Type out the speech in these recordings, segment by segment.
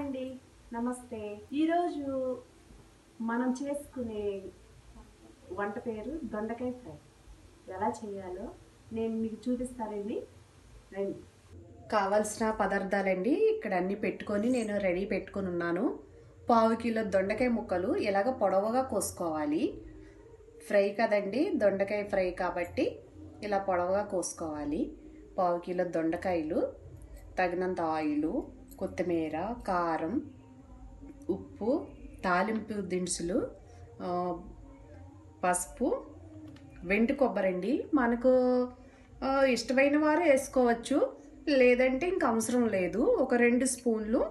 అండి. నమస్తే. ఈరోజు మనం చేసుకునే వంట పేరు దొండకాయ ఫ్రై. ఎలా చేయాలో నేను మీకు చూపిస్తానండి. రండి. కావాల్సిన పదార్థాలండి ఇక్కడ అన్ని పెట్టుకొని నేను రెడీ పెట్టుకొని ఉన్నాను. పావు కిలో దొండకాయ ముక్కలు ఇలాగ పొడవుగా కోసుకోవాలి. ఫ్రై కదండి దొండకాయ ఫ్రై కాబట్టి ఇలా పొడవుగా కోసుకోవాలి. పావు కిలో దొండకాయలు తగినంత ఆయిలు కొత్తిమీర కారం ఉప్పు తాలింపు దినుసులు పసుపు వెండి కొబ్బరండి మనకు ఇష్టమైన వారు వేసుకోవచ్చు. లేదంటే ఇంక అవసరం లేదు. ఒక రెండు స్పూన్లు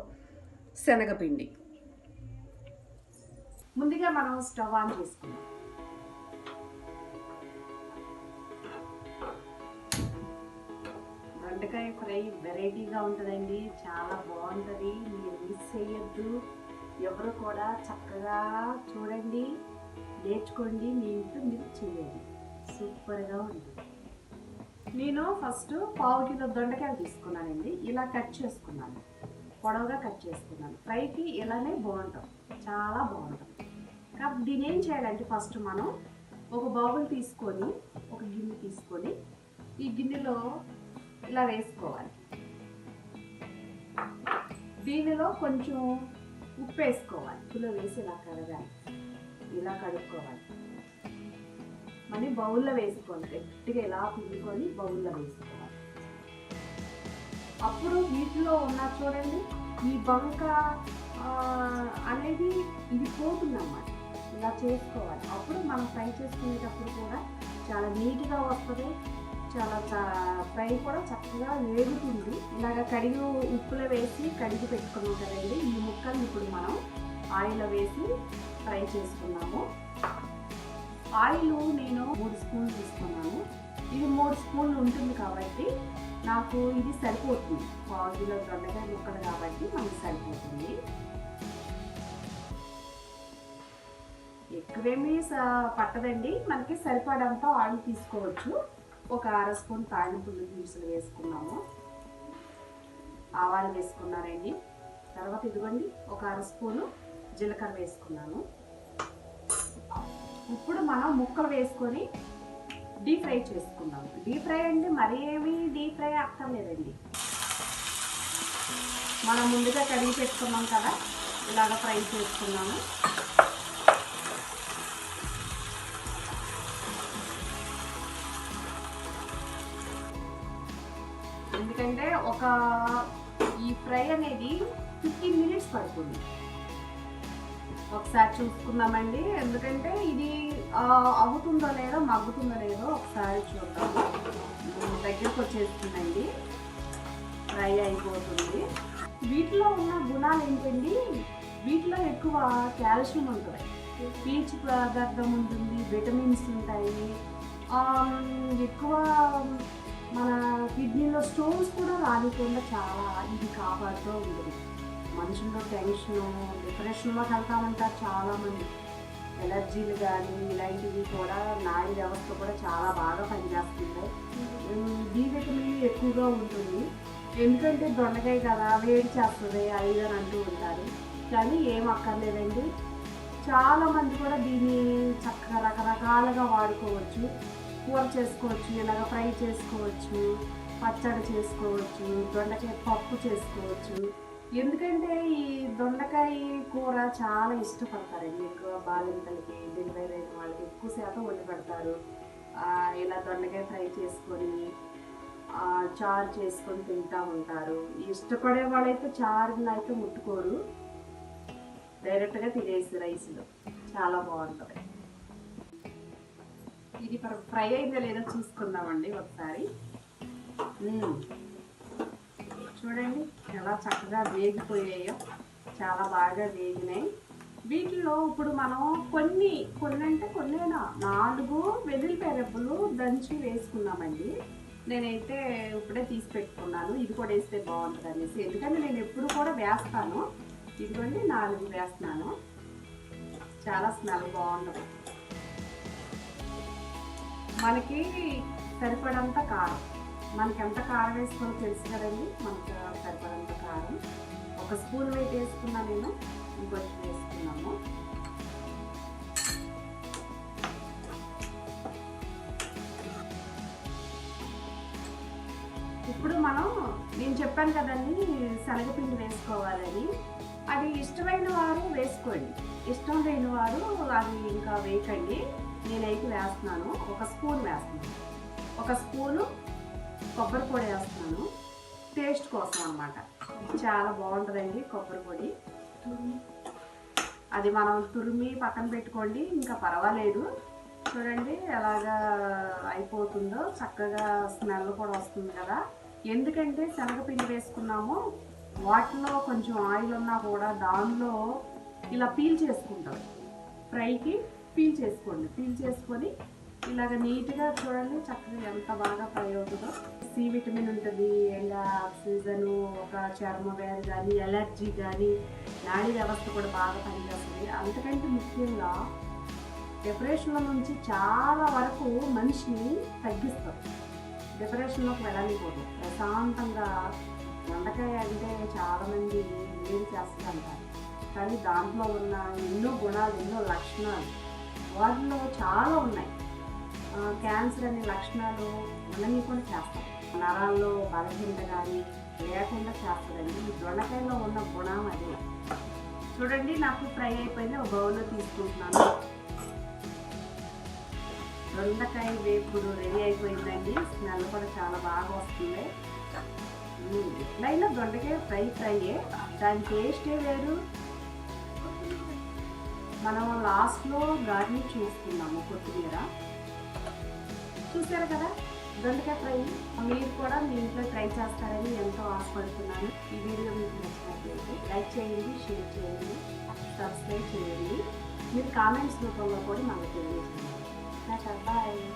శనగపిండి. ముందుగా మనం స్టవ్ ఆన్ చేసుకుందాం. దొండకాయ ఫ్రై వెరైటీగా ఉంటుందండి. చాలా బాగుంటుంది. మీరు మిస్ చేయొద్దు. ఎవరు కూడా చక్కగా చూడండి నేర్చుకోండి మీ ఇంట్లో మీరు చేయండి. సూపర్గా ఉంటుంది. నేను ఫస్ట్ పావు కిలో దొండకాయలు తీసుకున్నానండి. ఇలా కట్ చేసుకున్నాను. పొడవుగా కట్ చేసుకున్నాను. ఫ్రైకి ఇలానే బాగుంటుంది చాలా బాగుంటుంది కాబట్టి దీని ఏం చేయాలంటే ఫస్ట్ మనం ఒక బౌల్ తీసుకొని ఒక గిన్నె తీసుకొని ఈ గిన్నెలో ఇలా వేసుకోవాలి. దీనిలో కొంచెం ఉప్పు వేసుకోవాలి. ఉప్పులో వేసి ఇలా కడగాలి. ఇలా కడుక్కోవాలి. మళ్ళీ బౌల్లో వేసుకోవాలి. గట్టిగా ఇలా పిండుకొని బౌల్లో వేసుకోవాలి. అప్పుడు వీటిలో ఉన్న చూడండి ఈ బంక అనేది ఇది పోతుందన్నమాట. ఇలా చేసుకోవాలి. అప్పుడు మనం ఫ్రై చేసుకునేటప్పుడు కూడా చాలా నీట్గా వస్తుంది. చాలా ఫ్రై కూడా చక్కగా వేగుతుంది. ఇలాగ కడిగి ఉప్పులో వేసి కడిగి పెట్టుకుని కదండి. ఈ ముక్కలు ఇప్పుడు మనం ఆయిల్లో వేసి ఫ్రై చేసుకున్నాము. ఆయిల్ నేను మూడు స్పూన్లు తీసుకున్నాను. ఇది మూడు స్పూన్లు ఉంటుంది కాబట్టి నాకు ఇది సరిపోతుంది. పావు కిలో దొండకాయ ముక్కలు కాబట్టి మనకి సరిపోతుంది. ఎక్కువేమీ పట్టదండి. మనకి సరిపడంత ఆయిల్ తీసుకోవచ్చు. ఒక అర స్పూన్ తాలింపులు దినుసులు వేసుకున్నాము. ఆవాలు వేసుకున్నారండి. తర్వాత ఇదిగోండి ఒక అర స్పూను జీలకర్ర వేసుకున్నాను. ఇప్పుడు మనం ముక్కలు వేసుకొని డీప్ ఫ్రై చేసుకుందాం. డీప్ ఫ్రై అంటే మరీ ఏమి డీప్ ఫ్రై అక్కర్లేదండి మనం ముందుగా కడిగి పెట్టుకున్నాం కదా ఇలాగ ఫ్రై చేసుకున్నాము. ఎందుకంటే ఒక ఈ ఫ్రై అనేది ఫిఫ్టీన్ మినిట్స్ పడుతుంది. ఒకసారి చూసుకుందామండి. ఎందుకంటే ఇది అవుతుందో లేదో మగ్గుతుందో లేదో ఒకసారి చూద్దాం. దగ్గరకు వచ్చేస్తుందండి. ఫ్రై అయిపోతుంది. వీటిలో ఉన్న గుణాలు ఏంటండి? వీటిలో ఎక్కువ కాల్షియం ఉంటుంది. పీచు పదార్థం ఉంటుంది విటమిన్స్ ఉంటాయి. ఎక్కువ మన కిడ్నీలో స్టోన్స్ కూడా రానికుండా చాలా ఇది కాపాడుతూ ఉంటుంది. మనుషుల్లో టెన్షన్ డిప్రెషన్లో వెళ్తామంటారు చాలామంది. ఎలర్జీలు కానీ ఇలాంటివి కూడా నాడీ వ్యవస్థ కూడా చాలా బాగా పనిచేస్తుంది. ఉమ్, విటమిన్ e ఎక్కువగా ఉంటుంది. ఎందుకంటే దొండకాయ కదా వేడి చేస్తుంది అది అని అంటూ ఉంటారు. కానీ ఏం అక్కర్లేదండి. చాలామంది కూడా దీన్ని చక్కగా రకరకాలుగా వాడుకోవచ్చు. కూర చేసుకోవచ్చు ఇలాగ ఫ్రై చేసుకోవచ్చు పచ్చడి చేసుకోవచ్చు దొండకాయ పప్పు చేసుకోవచ్చు. ఎందుకంటే ఈ దొండకాయ కూర చాలా ఇష్టపడతారండి. ఎక్కువ బాలింతలకి డెలివరీ అయిన వాళ్ళకి ఎక్కువ శాతం వండి పెడతారు. ఇలా దొండకాయ ఫ్రై చేసుకొని చారు చేసుకొని తింటూ ఉంటారు. ఇష్టపడే వాళ్ళైతే చారుని అయితే ముట్టుకోరు. డైరెక్ట్గా తినేసి రైస్లో. చాలా బాగుంటుంది. ఇది ఫ్రై అయిందో లేదో చూసుకుందామండి ఒకసారి. చూడండి ఎలా చక్కగా వేగిపోయాయో చాలా బాగా వేగినాయి. వీటిలో ఇప్పుడు మనం కొన్ని కొన్ని అంటే కొన్నేనా నాలుగు వెల్లుల్లిపాయ రెబ్బలు దంచి వేసుకున్నామండి. నేనైతే ఇప్పుడే తీసి పెట్టుకున్నాను. ఇది కూడా వేస్తే బాగుంటుంది అనేసి ఎందుకంటే నేను ఎప్పుడు కూడా వేస్తాను. ఇదిగోండి నాలుగు వేస్తున్నాను. చాలా స్మెల్ బాగుంటుంది. మనకి సరిపడంత కారం. మనకి ఎంత కారం వేసుకోవాలో తెలుసు కదండి మనకి సరిపడంత కారం. ఒక స్పూన్ వెయిట్ వేసుకున్నా నేను ఇంకొచ్చి వేసుకున్నాము ఇప్పుడు మనం నేను చెప్పాను కదండి శనగపిండి వేసుకోవాలని. అది ఇష్టమైన వారు వేసుకోండి. ఇష్టం లేని వారు అది ఇంకా వేయకండి. నేనైతే వేస్తున్నాను. ఒక స్పూన్ వేస్తున్నాను. ఒక స్పూను కొబ్బరి పొడి వేస్తున్నాను. టేస్ట్ కోసం అనమాట చాలా బాగుంటుందండి కొబ్బరి పొడి. అది మనం తురిమి పక్కన పెట్టుకోండి ఇంకా పర్వాలేదు. చూడండి ఎలాగా అయిపోతుందో. చక్కగా స్మెల్ కూడా వస్తుంది కదా. ఎందుకంటే శనగపిండి వేసుకున్నాము. వాటిలో కొంచెం ఆయిల్ ఉన్నా కూడా దానిలో ఇలా పీల్ చేసుకుంటాం. ఫ్రైకి పీల్ చేసుకోండి. పీల్ చేసుకొని ఇలాగ నీట్గా చూడండి చక్కగా ఎంత బాగా ఫ్రై అవుతుందో. సి విటమిన్ ఉంటుంది ఇంకా ఆక్సిజన్ ఒక చర్మ వ్యాధి కానీ ఎలర్జీ కానీ నాడీ వ్యవస్థ కూడా బాగా పనిచేస్తుంది. అంతకంటే ముఖ్యంగా డిప్రెషన్ల నుంచి చాలా వరకు మనిషిని తగ్గిస్తారు డిప్రెషన్లోకి వెళ్ళనిపోదు ప్రశాంతంగా వండకాయ అంటే చాలామంది ఏం చేస్తారంటారు కానీ దాంట్లో ఉన్న ఎన్నో గుణాలు ఎన్నో లక్షణాలు వాటిలో చాలా ఉన్నాయి. క్యాన్సర్ అనే లక్షణాలు ఉన్నవి కూడా చేస్తాం. నరాల్లో బలహీనత కానీ లేకుండా చేస్తుందండి ఈ దొండకాయలో ఉన్న గుణం అది. చూడండి నాకు ఫ్రై అయిపోయింది. ఒక బౌల్లో తీసుకుంటున్నాను. దొండకాయ వేపుడు రెడీ అయిపోయిందండి. స్మెల్ కూడా చాలా బాగా వస్తుంది. ఎట్లయినా దొండకాయ ఫ్రై ఫ్రైయే. దాని టేస్టే వేరు. మనం లాస్ట్లో గార్నిష్ చేసుకున్నాము కొత్తిమీర. చూసారు కదా? దొండకాయ ఫ్రై. మీరు కూడా మీ ఇంట్లో ట్రై చేస్తారని ఎంతో ఆశపడుతున్నాను. ఈ వీడియో మీకు నచ్చినట్లయితే లైక్ చేయండి షేర్ చేయండి సబ్స్క్రైబ్ చేయండి. మీరు కామెంట్స్ రూపంలో కూడా మాకు నాకు బాయ్.